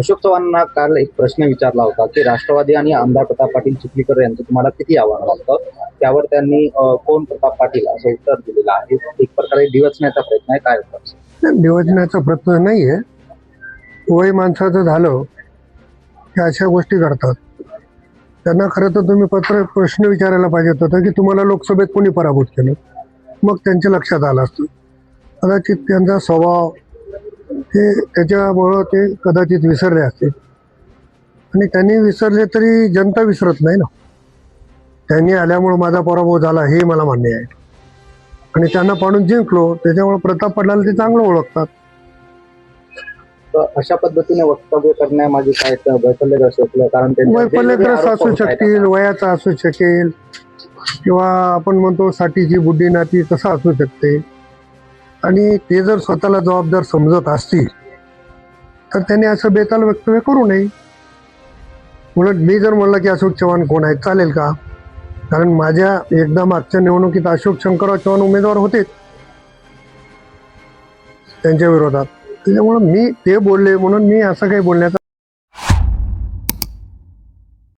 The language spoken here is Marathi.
अशोक चव्हाणांना काल एक प्रश्न विचारला होता की राष्ट्रवादी आणि आमदार प्रताप पाटील चिखलीकर यांचं तुम्हाला किती आव्हान वाटतं? त्यावर त्यांनी कोण प्रताप पाटील असं उत्तर दिलेलं आहे. एक प्रकारे दिवसण्याचा प्रयत्न आहे. काय होतं प्रयत्न नाही नाहीये. वय माणसाचं झालं की अशा गोष्टी घडतात. त्यांना खरं तर तुम्ही पत्र प्रश्न विचारायला पाहिजे होता की तुम्हाला लोकसभेत कोणी पराभूत केलं? मग त्यांच्या लक्षात आलं असतं. कदाचित त्यांचा स्वभाव ते त्याच्यामुळं ते कदाचित विसरले असतील. आणि त्यांनी विसरले तरी जनता विसरत नाही ना. त्यांनी आल्यामुळं माझा पराभव झाला हे मला मान्य आहे. आणि त्यांना पाडून जिंकलो त्याच्यामुळे प्रताप पाटलाला ते चांगलं ओळखतात. अशा पद्धतीने वक्तव्य करण्यामागे काय वैफल्यग्रस्त असलं कारण वैफल्यग्रस्त असू. शकतील वयाचा असू शकेल किंवा आपण म्हणतो साठीची बुद्धी नाती तसं असू शकते. आणि ते जर स्वतःला जबाबदार समजत असतील तर त्यांनी असं बेताल वक्तव्य करू नये. उलट मी जर म्हणलं की अशोक चव्हाण कोण आहेत चालेल का? कारण माझ्या एकदा मागच्या निवडणुकीत अशोक शंकरराव चव्हाण उमेदवार होते. त्यांच्या विरोधात. त्याच्यामुळं मी ते बोलले म्हणून मी असं काही बोलण्याचा